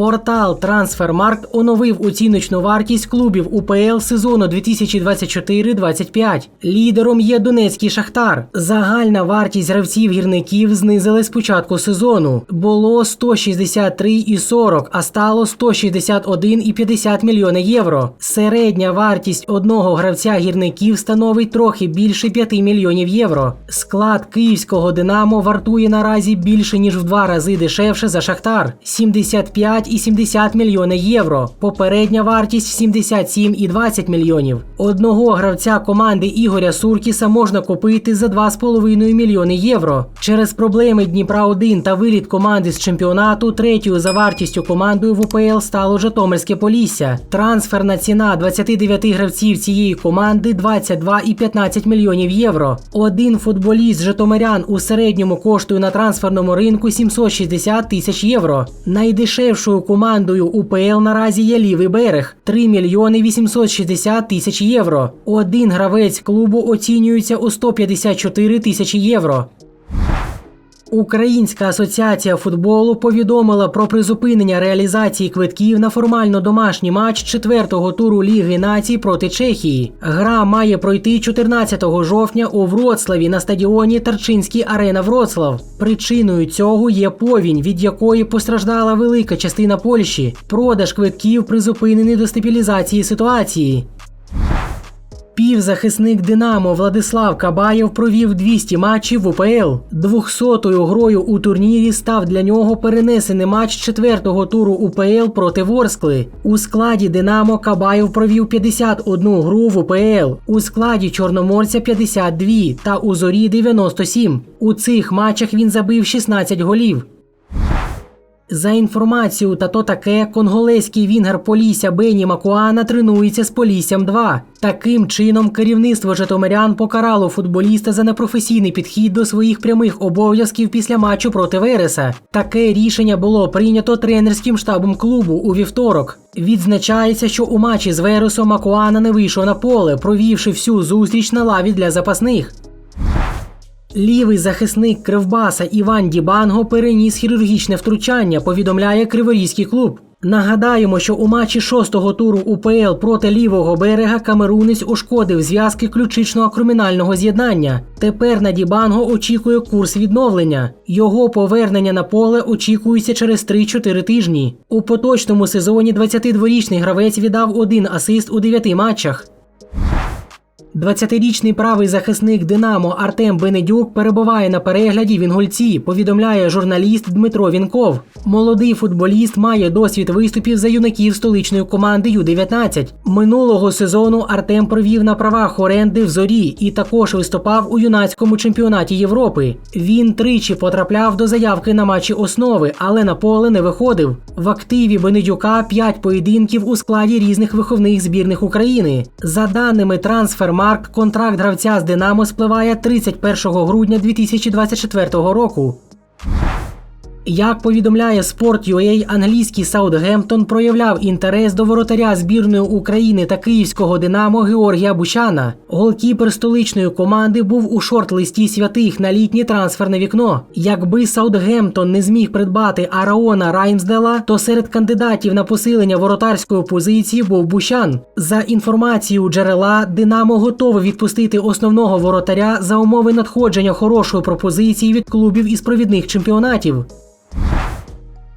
Портал Трансфермаркт оновив оціночну вартість клубів УПЛ сезону 2024-25. Лідером є Донецький Шахтар. Загальна вартість гравців гірників знизили з початку сезону. Було 163,40, а стало 161,50 мільйони євро. Середня вартість одного гравця гірників становить трохи більше 5 мільйонів євро. Склад київського Динамо вартує наразі більше ніж в два рази дешевше за Шахтар 75,70 мільйони євро. Попередня вартість 77,20 мільйонів. Одного гравця команди Ігоря Суркіса можна купити за 2,5 мільйони євро. Через проблеми Дніпра 1 та виліт команди з чемпіонату третьою за вартістю командою в УПЛ стало Житомирське Полісся. Трансферна ціна 29 гравців цієї команди 22,15 мільйонів євро. Один футболіст Житомирян у середньому коштує на трансферному ринку 760 тисяч євро. Найдешевшою командою УПЛ наразі є лівий берег 3 мільйони 860 тисяч євро. Один гравець клубу оцінюється у 154 тисячі євро. Українська асоціація футболу повідомила про призупинення реалізації квитків на формально домашній матч четвертого туру Ліги націй проти Чехії. Гра має пройти 14 жовтня у Вроцлаві на стадіоні Тарчинський арена Вроцлав. Причиною цього є повінь, від якої постраждала велика частина Польщі. Продаж квитків призупинений до стабілізації ситуації. Півзахисник Динамо Владислав Кабаєв провів 200 матчів в УПЛ. 200-ю грою у турнірі став для нього перенесений матч четвертого туру УПЛ проти Ворскли. У складі Динамо Кабаєв провів 51 гру в УПЛ, у складі Чорноморця 52 та у Зорі 97. У цих матчах він забив 16 голів. За інформацією та то таке, конголезький вінгер Полісся Бені Макуана тренується з Поліссям 2. Таким чином, керівництво Житомирян покарало футболіста за непрофесійний підхід до своїх прямих обов'язків після матчу проти Вереса. Таке рішення було прийнято тренерським штабом клубу у вівторок. Відзначається, що у матчі з Вересом Макуана не вийшов на поле, провівши всю зустріч на лаві для запасних. Лівий захисник Кривбаса Іван Дібанго переніс хірургічне втручання, повідомляє Криворізький клуб. Нагадаємо, що у матчі шостого туру УПЛ проти лівого берега камерунець ушкодив зв'язки ключичного кримінального з'єднання. Тепер на Дібанго очікує курс відновлення. Його повернення на поле очікується через 3-4 тижні. У поточному сезоні 22-річний гравець віддав один асист у 9 матчах. 20-річний правий захисник Динамо Артем Бенедюк перебуває на перегляді в Інгульці, повідомляє журналіст Дмитро Вінков. Молодий футболіст має досвід виступів за юнаків столичної команди Ю-19. Минулого сезону Артем провів на правах оренди в зорі і також виступав у юнацькому чемпіонаті Європи. Він тричі потрапляв до заявки на матчі основи, але на поле не виходив. В активі Бенедюка 5 поєдинків у складі різних виховних збірних України. За даними Трансфермарк, контракт гравця з Динамо спливає 31 грудня 2024 року. Як повідомляє Sport.ua, англійський Саутгемптон проявляв інтерес до воротаря збірної України та київського Динамо Георгія Бучана. Голкіпер столичної команди був у шорт-листі святих на літнє трансферне вікно. Якби Саутгемптон не зміг придбати Араона Раймсдела, то серед кандидатів на посилення воротарської позиції був Бущан. За інформацією джерела, Динамо готове відпустити основного воротаря за умови надходження хорошої пропозиції від клубів із провідних чемпіонатів.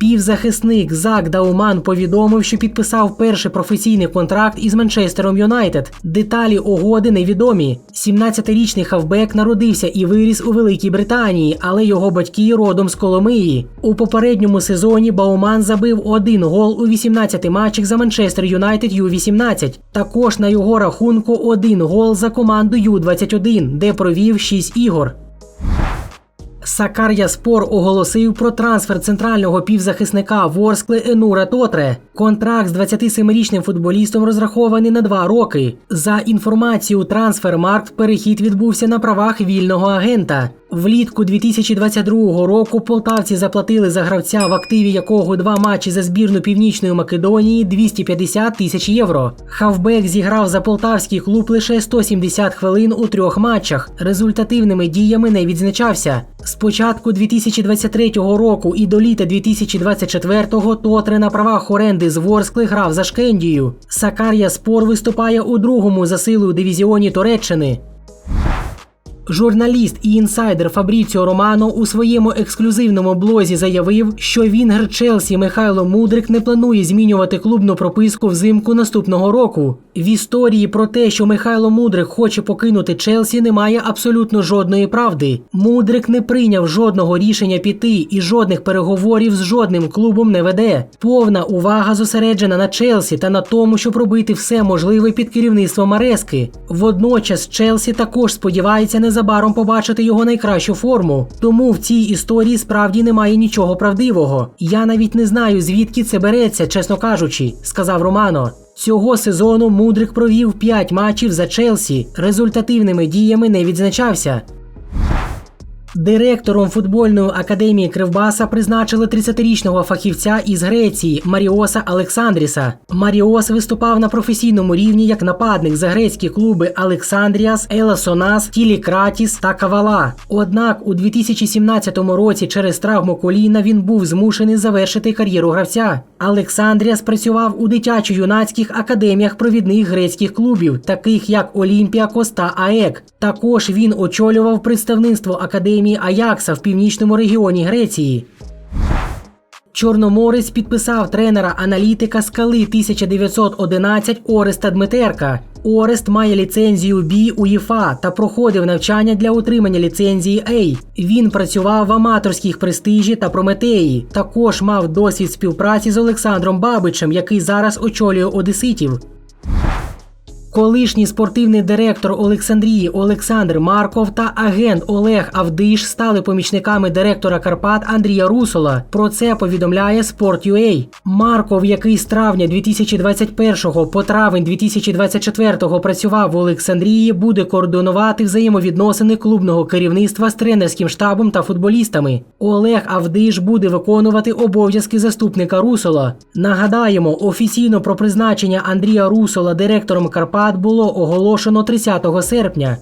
Півзахисник Зак Дауман повідомив, що підписав перший професійний контракт із Манчестером Юнайтед. Деталі угоди невідомі. 17-річний хавбек народився і виріс у Великій Британії, але його батьки родом з Коломиї. У попередньому сезоні Бауман забив один гол у 18 матчах за Манчестер Юнайтед Ю-18. Також на його рахунку один гол за команду Ю-21, де провів 6 ігор. Сакар'я Спор оголосив про трансфер центрального півзахисника Ворскли Енура Тотре. Контракт з 27-річним футболістом розрахований на два роки. За інформацією Трансфермаркт, перехід відбувся на правах вільного агента. Влітку 2022 року полтавці заплатили за гравця, в активі якого два матчі за збірну Північної Македонії 250 тисяч євро. Хавбек зіграв за полтавський клуб лише 170 хвилин у трьох матчах. Результативними діями не відзначався. З початку 2023 року і до літа 2024-го Тотре на правах оренди з Ворскли грав за Шкендію. Сакарія Спор виступає у другому за силою дивізіоні Туреччини. Журналіст і інсайдер Фабріціо Романо у своєму ексклюзивному блозі заявив, що Вінгер Челсі Михайло Мудрик не планує змінювати клубну прописку взимку наступного року. В історії про те, що Михайло Мудрик хоче покинути Челсі, немає абсолютно жодної правди. Мудрик не прийняв жодного рішення піти і жодних переговорів з жодним клубом не веде. Повна увага зосереджена на Челсі та на тому, щоб робити все можливе під керівництвом Марески. Водночас Челсі також сподівається незабаром побачити його найкращу форму. Тому в цій історії справді немає нічого правдивого. Я навіть не знаю, звідки це береться, чесно кажучи, сказав Романо. Цього сезону Мудрик провів 5 матчів за Челсі. Результативними діями не відзначався. Директором футбольної академії Кривбаса призначили 30-річного фахівця із Греції Маріоса Олександріса. Маріос виступав на професійному рівні як нападник за грецькі клуби Олександріас, Еласонас, Тілікратіс та Кавала. Однак у 2017 році через травму коліна він був змушений завершити кар'єру гравця. Олександріас працював у дитячо-юнацьких академіях провідних грецьких клубів, таких як Олімпіакос та АЕК. Також він очолював представництво академії Аякса в північному регіоні Греції. Чорноморець підписав тренера-аналітика скали 1911 Ореста Дмитерка. Орест має ліцензію B УЄФА та проходив навчання для отримання ліцензії A. Він працював в аматорських престижі та Прометеї. Також мав досвід співпраці з Олександром Бабичем, який зараз очолює Одеситів. Колишній спортивний директор Олександрії Олександр Марков та агент Олег Авдиш стали помічниками директора Карпат Андрія Русола. Про це повідомляє Sport.ua. Марков, який з травня 2021 по травень 2024 працював в Олександрії, буде координувати взаємовідносини клубного керівництва з тренерським штабом та футболістами. Олег Авдиш буде виконувати обов'язки заступника Русола. Нагадаємо, офіційно про призначення Андрія Русола директором Карпат було оголошено 30 серпня.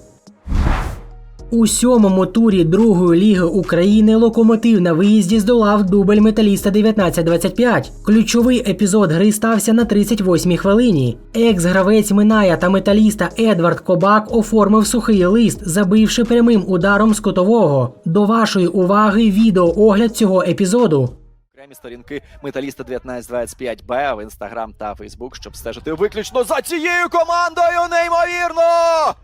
У сьомому турі другої ліги України локомотив на виїзді здолав дубль металіста 19-25. Ключовий епізод гри стався на 38-й хвилині. Екс-гравець Миная та металіста Едвард Кобак оформив сухий лист, забивши прямим ударом з кутового. До вашої уваги відеоогляд цього епізоду. Окремі сторінки металіста 1925 Б в інстаграм та Фейсбук, щоб стежити виключно за цією командою. Неймовірно!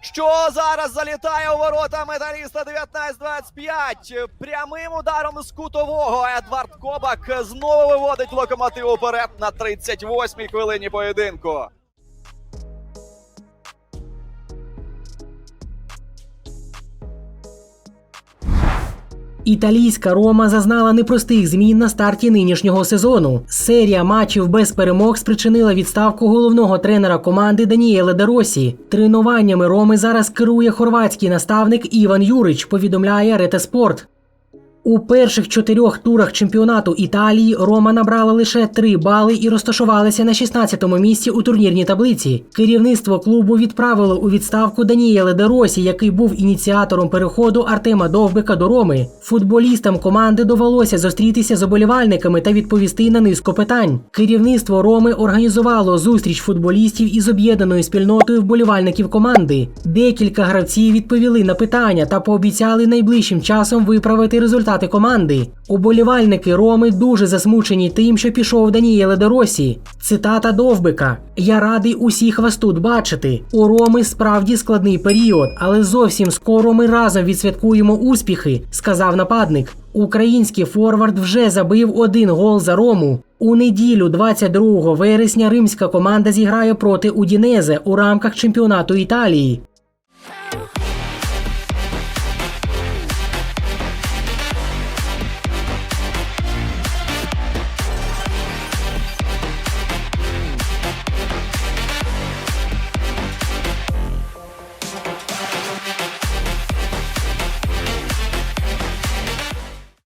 Що зараз залітає у ворота металіста 1925 прямим ударом з кутового. Едвард Кобак знову виводить локомотив уперед на 38-й хвилині поєдинку. Італійська Рома зазнала непростих змін на старті нинішнього сезону. Серія матчів без перемог спричинила відставку головного тренера команди Даніеле Деросі. Тренуваннями Роми зараз керує хорватський наставник Іван Юрич. Повідомляє Ретеспорт. У перших чотирьох турах чемпіонату Італії Рома набрала лише три бали і розташувалася на 16-му місці у турнірній таблиці. Керівництво клубу відправило у відставку Даніеле Деросі, який був ініціатором переходу Артема Довбика до Роми. Футболістам команди довелося зустрітися з оболівальниками та відповісти на низку питань. Керівництво Роми організувало зустріч футболістів із об'єднаною спільнотою вболівальників команди. Декілька гравців відповіли на питання та пообіцяли найближчим часом виправити результати команди. Уболівальники Роми дуже засмучені тим, що пішов Даніеле Доросі. Цитата Довбика: Я радий усіх вас тут бачити. У Роми справді складний період, але зовсім скоро ми разом відсвяткуємо успіхи, сказав нападник. Український форвард вже забив один гол за Рому. У неділю, 22 вересня, римська команда зіграє проти Удінезе у рамках чемпіонату Італії.